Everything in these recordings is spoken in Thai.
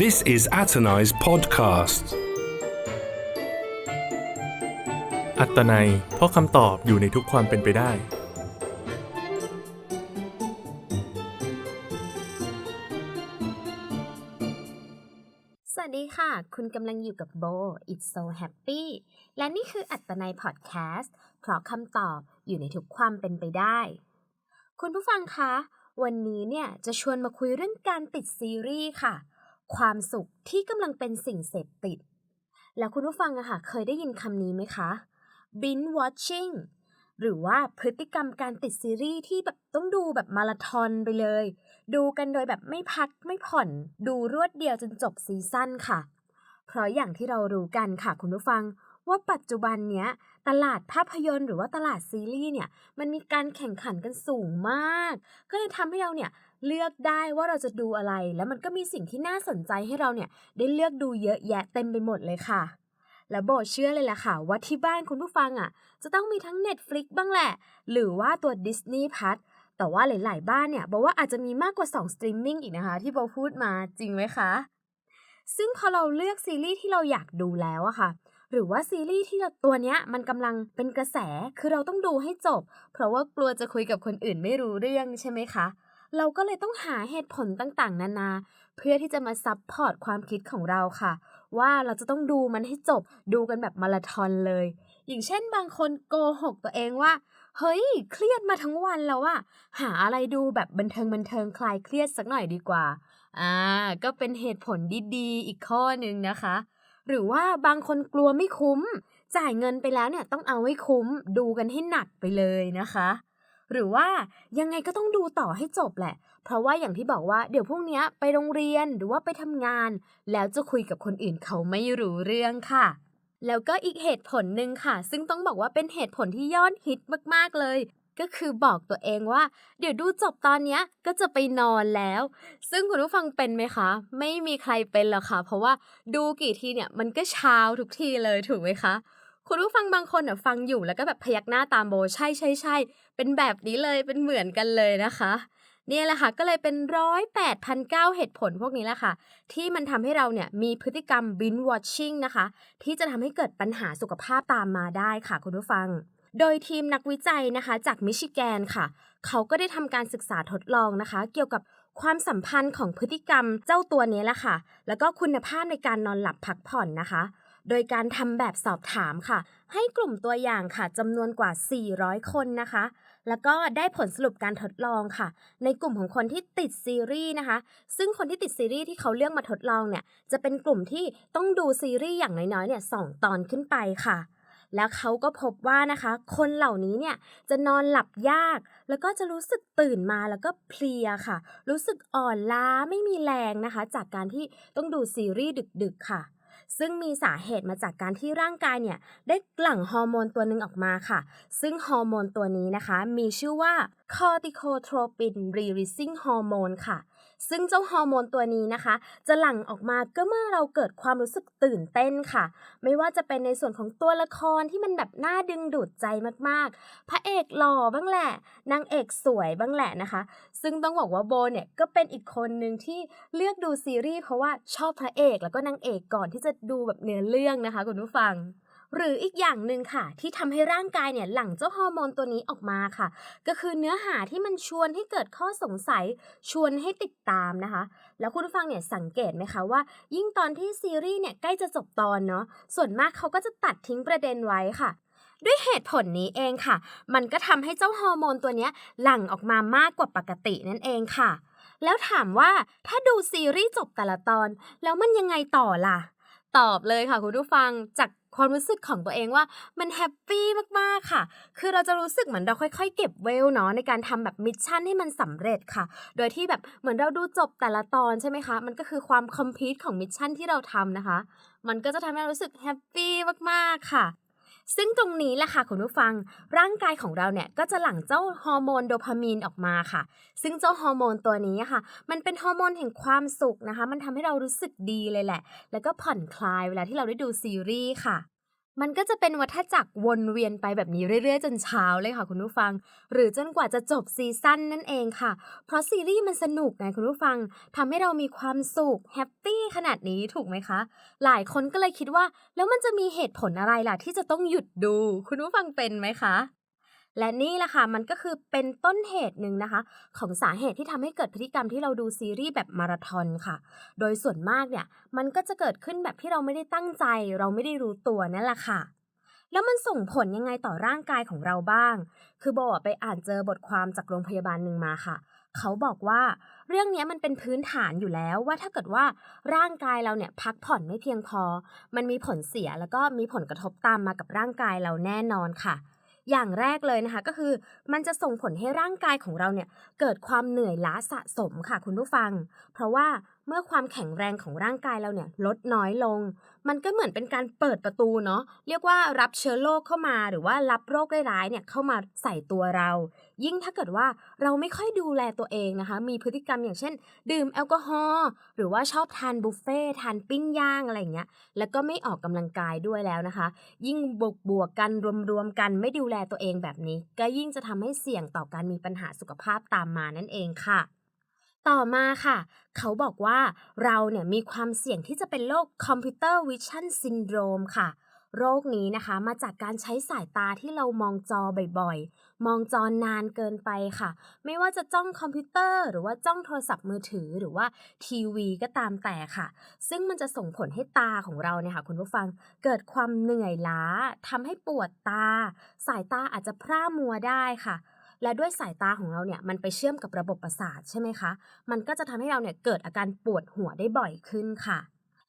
This is Atanai's podcast. อัตนัยเพราะคำตอบอยู่ในทุกความเป็นไปได้ สวัสดีค่ะ คุณกำลังอยู่กับโบ It's so happy และนี่คืออัตนัยพอดแคสต์เพราะคำตอบอยู่ในทุกความเป็นไปได้ คุณผู้ฟังคะ วันนี้เนี่ยจะชวนมาคุยเรื่องการติดซีรีส์ค่ะ ความสุขที่กำลังเป็นสิ่งเสพติด แล้วคุณผู้ฟังอะค่ะเคยได้ยินคำนี้ไหมคะ binge watching หรือว่าพฤติกรรมการติดซีรีส์ที่แบบต้องดูแบบมาราธอนไปเลย ดูกันโดยแบบไม่พักไม่ผ่อน ดูรวดเดียวจนจบซีซั่นค่ะ เพราะอย่างที่เรารู้กันค่ะคุณผู้ฟังว่าปัจจุบันเนี้ยตลาดภาพยนตร์หรือว่าตลาดซีรีส์เนี่ยมันมีการแข่งขันกันสูงมาก ก็เลยทำให้เราเนี่ย เลือกได้ว่าเราจะดูอะไร แล้วมันก็มีสิ่งที่น่าสนใจให้เราเนี่ยได้เลือกดูเยอะแยะเต็มไปหมดเลยค่ะ แล้วโบเชื่อเลยแหละค่ะ ว่าที่บ้านคุณผู้ฟังอะ จะต้องมีทั้ง Netflix บ้างแหละ หรือว่าตัว Disney Plus แต่ว่าหลาย ๆ บ้านเนี่ยบอกว่าอาจจะมีมากกว่า2สตรีมมิ่งอีกนะคะ ที่โบพูดมาจริงไหมคะ ซึ่งพอเราเลือกซีรีส์ที่เราอยากดูแล้วอะค่ะหรือว่าซีรีส์ที่ตัวเนี้ยมันกำลังเป็นกระแส คือเราต้องดูให้จบ เพราะว่ากลัวจะคุยกับคนอื่นไม่รู้เรื่องใช่ไหมคะ เราก็เลยต้องหาเหตุผลต่างๆ นานา เพื่อที่จะมาซับพอร์ตความคิดของเราค่ะ ว่าเราจะต้องดูมันให้จบดูกันแบบมาราธอนเลย อย่างเช่นบางคนโกหกตัวเองว่าเฮ้ย เครียดมาทั้งวันแล้วอะหาอะไรดูแบบบันเทิงบันเทิงคลายเครียดสักหน่อยดีกว่า อ่า ก็เป็นเหตุผลดีๆ อีกข้อหนึ่งนะคะ หรือว่าบางคนกลัวไม่คุ้ม จ่ายเงินไปแล้วเนี่ยต้องเอาให้คุ้มดูกันให้หนักไปเลยนะคะ หรือว่ายังไงก็ต้องดูต่อให้จบแหละ เพราะว่าอย่างที่บอกว่าเดี๋ยวพรุ่งนี้ไปโรงเรียนหรือว่าไปทำงาน แล้วจะคุยกับคนอื่นเขาไม่รู้เรื่องค่ะ แล้วก็อีกเหตุผลหนึ่งค่ะ ซึ่งต้องบอกว่าเป็นเหตุผลที่ยอดฮิตมากๆเลยก็คือบอกตัวเองว่า เดี๋ยวดูจบตอนเนี้ยก็จะไปนอนแล้ว ซึ่งคุณผู้ฟังเป็นไหมคะ ไม่มีใครเป็นหรอกค่ะ เพราะว่าดูกี่ทีเนี่ยมันก็เช้าทุกทีเลยถูกไหมคะ คุณผู้ฟังบางคนอะฟังอยู่แล้วก็แบบพยักหน้าตามโบใช่ใช่ใช่เป็นแบบนี้เลยเป็นเหมือนกันเลยนะคะเนี่ยแหละค่ะก็เลยเป็นร้อยแปดพันเก้าเหตุผลพวกนี้แหละค่ะ ที่มันทำให้เราเนี่ยมีพฤติกรรม binge watching นะคะ ที่จะทำให้เกิดปัญหาสุขภาพตามมาได้ค่ะคุณผู้ฟัง โดยทีมนักวิจัยนะคะจากมิชิแกนค่ะ เขาก็ได้ทำการศึกษาทดลองนะคะ เกี่ยวกับความสัมพันธ์ของพฤติกรรมเจ้าตัวนี้แหละค่ะ แล้วก็คุณภาพในการนอนหลับพักผ่อนนะคะ โดยการทำแบบสอบถามค่ะ ให้กลุ่มตัวอย่างค่ะจำนวนกว่า 400 คนนะคะ แล้วก็ได้ผลสรุปการทดลองค่ะ ในกลุ่มของคนที่ติดซีรีส์นะคะ ซึ่งคนที่ติดซีรีส์ที่เขาเลือกมาทดลองเนี่ย จะเป็นกลุ่มที่ต้องดูซีรีส์อย่างน้อยๆเนี่ยสองตอนขึ้นไปค่ะแล้วเขาก็พบว่านะคะ คนเหล่านี้เนี่ยจะนอนหลับยาก แล้วก็จะรู้สึกตื่นมาแล้วก็เพลียค่ะ รู้สึกอ่อนล้าไม่มีแรงนะคะ จากการที่ต้องดูซีรีส์ดึกๆค่ะ ซึ่งมีสาเหตุมาจากการที่ร่างกายเนี่ยได้หลั่งฮอร์โมนตัวหนึ่งออกมาค่ะ ซึ่งฮอร์โมนตัวนี้นะคะ มีชื่อว่า corticotropin releasing hormone ค่ะ ซึ่งเจ้าฮอร์โมนตัวนี้นะคะ จะหลั่งออกมาก็เมื่อเราเกิดความรู้สึกตื่นเต้นค่ะ ไม่ว่าจะเป็นในส่วนของตัวละครที่มันแบบน่าดึงดูดใจมากๆ พระเอกหล่อบ้างแหละนางเอกสวยบ้างแหละนะคะ ซึ่งต้องบอกว่าโบเนี่ยก็เป็นอีกคนหนึ่งที่เลือกดูซีรีส์เพราะว่าชอบพระเอกแล้วก็นางเอกก่อนที่จะดูแบบเนื้อเรื่องนะคะคุณผู้ฟัง หรืออีกอย่างหนึ่งค่ะ ที่ทำให้ร่างกายเนี่ยหลั่งเจ้าฮอร์โมนตัวนี้ออกมาค่ะ ก็คือเนื้อหาที่มันชวนให้เกิดข้อสงสัยชวนให้ติดตามนะคะ แล้วคุณผู้ฟังเนี่ยสังเกตไหมคะว่า ยิ่งตอนที่ซีรีส์เนี่ยใกล้จะจบตอนเนาะส่วนมากเขาก็จะตัดทิ้งประเด็นไว้ค่ะด้วยเหตุผลนี้เองค่ะ มันก็ทำให้เจ้าฮอร์โมนตัวนี้หลั่งออกมามากกว่าปกตินั่นเองค่ะ แล้วถามว่าถ้าดูซีรีส์จบแต่ละตอน แล้วมันยังไงต่อล่ะ ตอบเลยค่ะคุณผู้ฟังจาก ความรู้สึกของตัวเองว่ามันแฮปปี้มากๆค่ะ คือเราจะรู้สึกเหมือนเราค่อยๆ เก็บเวลเนาะในการทำแบบมิชชั่นให้มันสำเร็จค่ะ โดยที่แบบเหมือนเราดูจบแต่ละตอนใช่ไหมคะ มันก็คือความคอมพลีทของมิชชั่นที่เราทำนะคะ มันก็จะทำให้เรารู้สึกแฮปปี้มากๆค่ะ ซึ่งตรงนี้แหละค่ะคุณผู้ฟัง ร่างกายของเราเนี่ยก็จะหลั่งเจ้าฮอร์โมนโดพามีนออกมาค่ะ ซึ่งเจ้าฮอร์โมนตัวนี้ค่ะ มันเป็นฮอร์โมนแห่งความสุขนะคะ มันทำให้เรารู้สึกดีเลยแหละ แล้วก็ผ่อนคลายเวลาที่เราได้ดูซีรีส์ค่ะ มันก็จะเป็นวัฏจักรวนเวียนไปแบบนี้เรื่อยๆ จนเช้าเลยค่ะคุณผู้ฟัง หรือจนกว่าจะจบซีซั่นนั่นเองค่ะ เพราะซีรีส์มันสนุกไงคุณผู้ฟังทำให้เรามีความสุขแฮปปี้ขนาดนี้ถูกไหมคะ หลายคนก็เลยคิดว่า แล้วมันจะมีเหตุผลอะไรล่ะที่จะต้องหยุดดู คุณผู้ฟังเป็นไหมคะ และนี่แหละค่ะมันก็คือเป็นต้นเหตุหนึ่งนะคะ ของสาเหตุที่ทำให้เกิดพฤติกรรมที่เราดูซีรีส์แบบมาราธอนค่ะ โดยส่วนมากเนี่ยมันก็จะเกิดขึ้นแบบที่เราไม่ได้ตั้งใจ เราไม่ได้รู้ตัวนั่นแหละค่ะแล้วมันส่งผลยังไงต่อร่างกายของเราบ้าง คือโบอะไปอ่านเจอบทความจากโรงพยาบาลหนึ่งมาค่ะ เขาบอกว่าเรื่องนี้มันเป็นพื้นฐานอยู่แล้วว่าถ้าเกิดว่าร่างกายเราเนี่ยพักผ่อนไม่เพียงพอ มันมีผลเสียแล้วก็มีผลกระทบตามมากับร่างกายเราแน่นอนค่ะ อย่างแรกเลยนะคะก็คือมันจะส่งผลให้ร่างกายของเราเนี่ยเกิดความเหนื่อยล้าสะสมค่ะคุณผู้ฟัง เพราะว่า เมื่อความแข็งแรงของร่างกายเราเนี่ยลดน้อยลง มันก็เหมือนเป็นการเปิดประตูเนาะเรียกว่ารับเชื้อโรคเข้ามาหรือว่ารับโรคร้ายๆเนี่ยเข้ามาใส่ตัวเรา ยิ่งถ้าเกิดว่าเราไม่ค่อยดูแลตัวเองนะคะ มีพฤติกรรมอย่างเช่น ดื่มแอลกอฮอล์หรือว่าชอบทานบุฟเฟ่ทานปิ้งย่างอะไรเงี้ยแล้วก็ไม่ออกกำลังกายด้วยแล้วนะคะ ยิ่งบวกบวกๆกันรวมๆกันไม่ดูแลตัวเองแบบนี้ ก็ยิ่งจะทำให้เสี่ยงต่อการมีปัญหาสุขภาพตามมานั่นเองค่ะ ต่อมาค่ะ เขาบอกว่าเราเนี่ยมีความเสี่ยงที่จะเป็นโรคคอมพิวเตอร์วิชั่นซินโดรมค่ะ โรคนี้นะคะมาจากการใช้สายตาที่เรามองจอบ่อยๆ มองจอนานเกินไปค่ะ ไม่ว่าจะจ้องคอมพิวเตอร์ หรือว่าจ้องโทรศัพท์มือถือหรือว่าทีวีก็ตามแต่ค่ะ ซึ่งมันจะส่งผลให้ตาของเราเนี่ยค่ะคุณผู้ฟังเกิดความเหนื่อยล้าทำให้ปวดตา สายตาอาจจะพร่ามัวได้ค่ะ และด้วยสายตาของเราเนี่ยมันไปเชื่อมกับระบบประสาทใช่ไหมคะ มันก็จะทำให้เราเนี่ยเกิดอาการปวดหัวได้บ่อยขึ้นค่ะ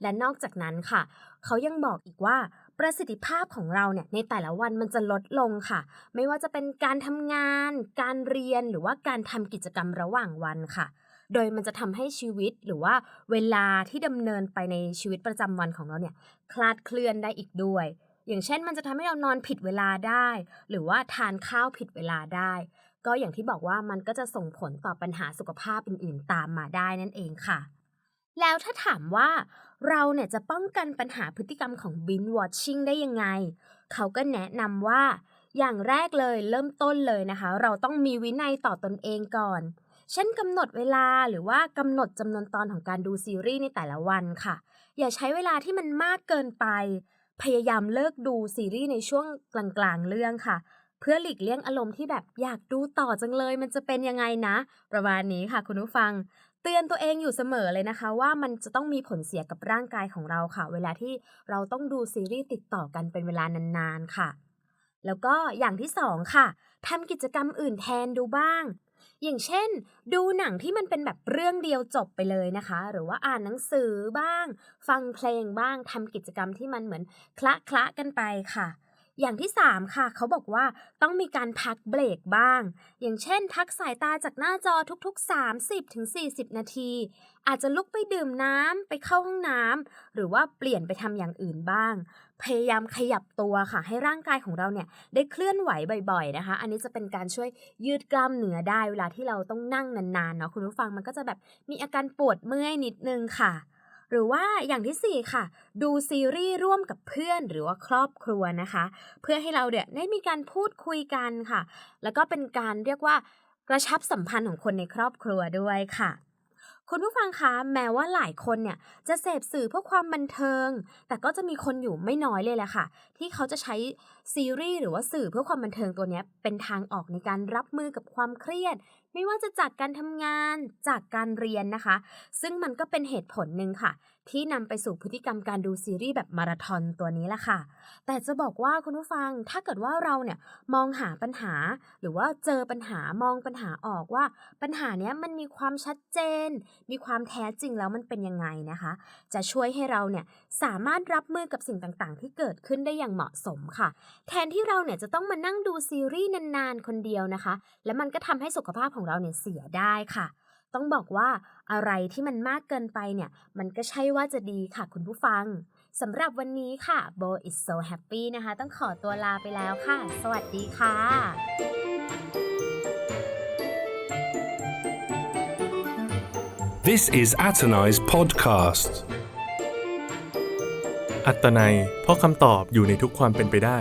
และนอกจากนั้นค่ะ เขายังบอกอีกว่าประสิทธิภาพของเราเนี่ยในแต่ละวันมันจะลดลงค่ะ ไม่ว่าจะเป็นการทำงาน การเรียนหรือว่าการทำกิจกรรมระหว่างวันค่ะ โดยมันจะทำให้ชีวิตหรือว่าเวลาที่ดำเนินไปในชีวิตประจำวันของเราเนี่ยคลาดเคลื่อนได้อีกด้วย อย่างเช่นมันจะทำให้เรานอนผิดเวลาได้ หรือว่าทานข้าวผิดเวลาได้ ก็อย่างที่บอกว่ามันก็จะส่งผลต่อปัญหาสุขภาพอื่นๆ ตามมาได้นั่นเองค่ะ แล้วถ้าถามว่าเราเนี่ยจะป้องกันปัญหาพฤติกรรมของ binge watching ได้ยังไง เขาก็แนะนำว่า อย่างแรกเลยเริ่มต้นเลยนะคะ เราต้องมีวินัยต่อตนเองก่อน เช่นกำหนดเวลาหรือว่ากำหนดจำนวนตอนของการดูซีรีส์ในแต่ละวันค่ะ อย่าใช้เวลาที่มันมากเกินไป พยายามเลิกดูซีรีส์ในช่วงกลางๆเรื่องค่ะ เพื่อหลีกเลี่ยงอารมณ์ที่แบบอยากดูต่อจังเลย มันจะเป็นยังไงนะ ประมาณนี้ค่ะคุณผู้ฟัง เตือนตัวเองอยู่เสมอเลยนะคะ ว่ามันจะต้องมีผลเสียกับร่างกายของเราค่ะ เวลาที่เราต้องดูซีรีส์ติดต่อกันเป็นเวลานานๆค่ะ แล้วก็อย่างที่สองค่ะทำกิจกรรมอื่นแทนดูบ้าง อย่างเช่น ดูหนังที่มันเป็นแบบเรื่องเดียวจบไปเลยนะคะ หรือว่าอ่านหนังสือบ้าง ฟังเพลงบ้างทำกิจกรรมที่มันเหมือนคละคละกันไปค่ะ อย่างที่ 3 ค่ะ เขาบอกว่าต้องมีการพักเบรกบ้าง อย่างเช่น พักสายตาจากหน้าจอทุกๆ 30-40 นาที อาจจะลุกไปดื่มน้ำไปเข้าห้องน้ำหรือว่าเปลี่ยนไปทำอย่างอื่นบ้าง พยายามขยับตัวค่ะ ให้ร่างกายของเราเนี่ยได้เคลื่อนไหวบ่อย ๆนะคะ อันนี้จะเป็นการช่วยยืดกล้ามเนื้อได้เวลาที่เราต้องนั่งนานๆเนาะคุณผู้ฟังมันก็จะแบบมีอาการปวดเมื่อยนิดนึงค่ะ หรือว่าอย่างที่ 4 ค่ะ ดูซีรีส์ร่วมกับเพื่อนหรือว่าครอบครัวนะคะ เพื่อให้เราเนี่ยได้มีการพูดคุยกันค่ะ แล้วก็เป็นการเรียกว่ากระชับสัมพันธ์ของคนในครอบครัวด้วยค่ะ คุณผู้ฟังคะแม้ว่าหลายคนเนี่ยจะเสพสื่อเพื่อความบันเทิง แต่ก็จะมีคนอยู่ไม่น้อยเลยแหละค่ะ ที่เขาจะใช้ซีรีส์หรือว่าสื่อเพื่อความบันเทิงตัวนี้เป็นทางออกในการรับมือกับความเครียด ไม่ว่าจะจากการทำงานจากการเรียนนะคะ ซึ่งมันก็เป็นเหตุผลหนึ่งค่ะที่นำไปสู่พฤติกรรมการดูซีรีส์แบบมาราธอนตัวนี้แหละค่ะ แต่จะบอกว่าคุณผู้ฟังถ้าเกิดว่าเราเนี่ยมองหาปัญหา หรือว่าเจอปัญหามองปัญหาออกว่า ปัญหาเนี้ยมันมีความชัดเจน มีความแท้จริงแล้วมันเป็นยังไงนะคะ จะช่วยให้เราเนี่ยสามารถรับมือกับสิ่งต่างๆ ที่เกิดขึ้นได้อย่างเหมาะสมค่ะ แทนที่เราเนี่ยจะต้องมานั่งดูซีรีส์นานๆคนเดียวนะคะ และมันก็ทำให้สุขภาพของเราเนี่ยเสียได้ค่ะ ต้องบอกว่าอะไรที่มันมากเกินไปเนี่ย มันก็ใช่ว่าจะดีค่ะคุณผู้ฟังสำหรับวันนี้ค่ะ Bo is so happy นะคะ ต้องขอตัวลาไปแล้วค่ะ สวัสดีค่ะ This is Atanai's podcast. อัตนัยเพราะคำตอบอยู่ในทุกความเป็นไปได้